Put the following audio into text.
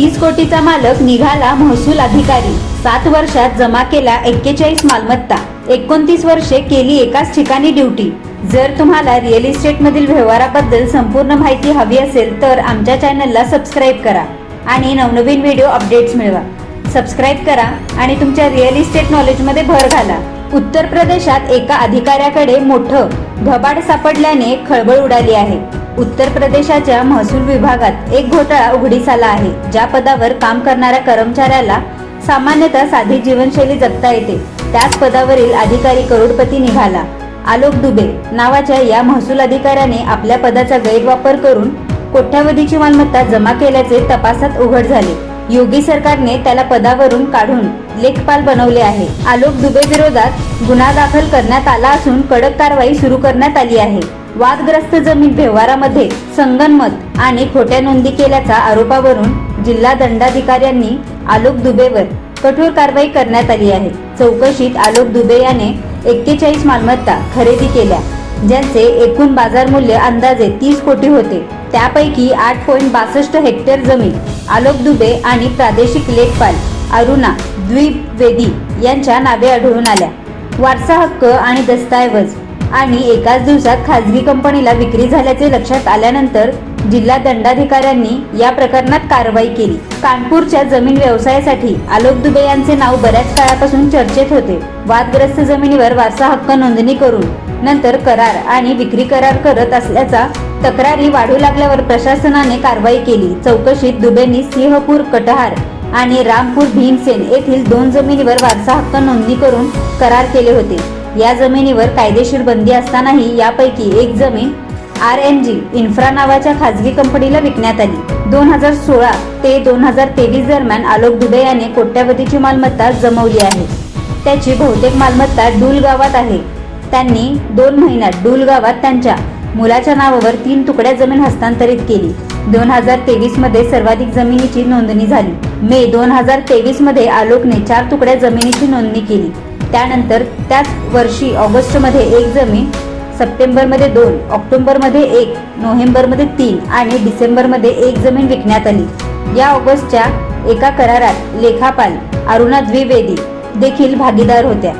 तीस कोटीचा मालक निघाला महसूल अधिकारी. सात वर्षात जमा केला एक्केचाळीस मालमत्ता. एकोणतीस वर्षे केली एकाच ठिकाणी ड्युटी. जर तुम्हाला रिअल इस्टेट मधील व्यवहाराबद्दल संपूर्ण माहिती हवी असेल तर आमच्या चॅनलला सबस्क्राईब करा आणि नवनवीन व्हिडिओ अपडेट्स मिळवा. सबस्क्राईब करा आणि तुमच्या रिअल इस्टेट नॉलेजमध्ये भर घाला. उत्तर प्रदेशात एका अधिकाऱ्याकडे मोठं घबाड सापडल्याने खळबळ उडाली आहे. उत्तर प्रदेशाच्या महसूल विभागात एक घोटाळा उघडीस आला आहे. ज्या पदावर काम करणाऱ्या कर्मचाऱ्याला सामान्यतः साधी जीवनशैली जगता येते. त्याच पदावरील अधिकारी करोडपती निघाला. आलोक दुबे नावाच्या या महसूल अधिकाऱ्याने आपल्या पदाचा गैरवापर करून कोट्यावधीची मालमत्ता जमा केल्याचे तपासात उघड झाले. योगी सरकारने त्याला पदावरून काढून लेखपाल बनवले आहे. आलोक दुबे विरोधात गुन्हा दाखल करण्यात आला असून कडक कारवाई सुरू करण्यात आली आहे. वादग्रस्त जमीन व्यवहारामध्ये संगनमत आणि खोट्या नोंदी केल्याच्या आरोपावरून जिल्हा दंडाधिकाऱ्यांनी आलोक दुबेवर कठोर कारवाई करण्यात आली आहे. चौकशीत आलोक दुबे याने एक्केचाळीस मालमत्ता खरेदी केल्या ज्यांचे एकूण बाजार मूल्य अंदाजे तीस कोटी होते. त्यापैकी आठ पॉईंट बासष्ट हेक्टर जमीन आलोक दुबे आणि प्रादेशिक लेखपाल अरुणा द्विवेदी यांच्या नावे आढळून आल्या. वारसा हक्क आणि दस्तऐवज आणि एकाच दिवसात खाजगी कंपनीला विक्री झाल्याचे लक्षात आल्यानंतर जिल्हा दंडाधिकाऱ्यांनी या प्रकरणात कारवाई केली. कानपूरच्या जमीन व्यवसायासाठी आलोक दुबे यांचे नाव बऱ्याच काळापासून चर्चेत होते. वादग्रस्त जमिनीवर वारसा हक्क नोंदणी करून नंतर करार आणि विक्री करार करत असल्याचा तक्रारी वाढू लागल्यावर प्रशासनाने कारवाई केली. चौकशीत दुबेंनी सिंहपूर कटहार आणि रामपूर भीमसेन येथील दोन जमिनीवर वारसा हक्क नोंदणी करून करार केले होते. या जमिनीवर कायदेशीर बंदी असतानाही यापैकी एक जमीन आर एन जी इन्फ्रा नावाच्या खासगी कंपनीला विकण्यात आली. दोन हजार सोळा ते दोन हजार तेवीस दरम्यान आलोक दुबे याने कोट्यावधीची मालमत्ता जमवली आहे. त्याची बहुतेक मालमत्ता डूल गावात आहे. त्यांनी दोन महिन्यात डूल गावात त्यांच्या मुलाच्या नावावर तीन तुकड्या जमीन हस्तांतरित केली. दोन हजार तेवीसमध्ये सर्वाधिक जमिनीची नोंदणी झाली. मे दोन हजार तेवीसमध्ये आलोकने चार तुकड्या जमिनीची नोंदणी केली. त्यानंतर त्याच वर्षी ऑगस्टमध्ये एक जमीन सप्टेंबरमध्ये दोन ऑक्टोबरमध्ये एक नोव्हेंबरमध्ये तीन आणि डिसेंबरमध्ये एक जमीन विकण्यात आली. या ऑगस्टच्या एका करारात लेखापाल अरुणा द्विवेदी देखील भागीदार होत्या.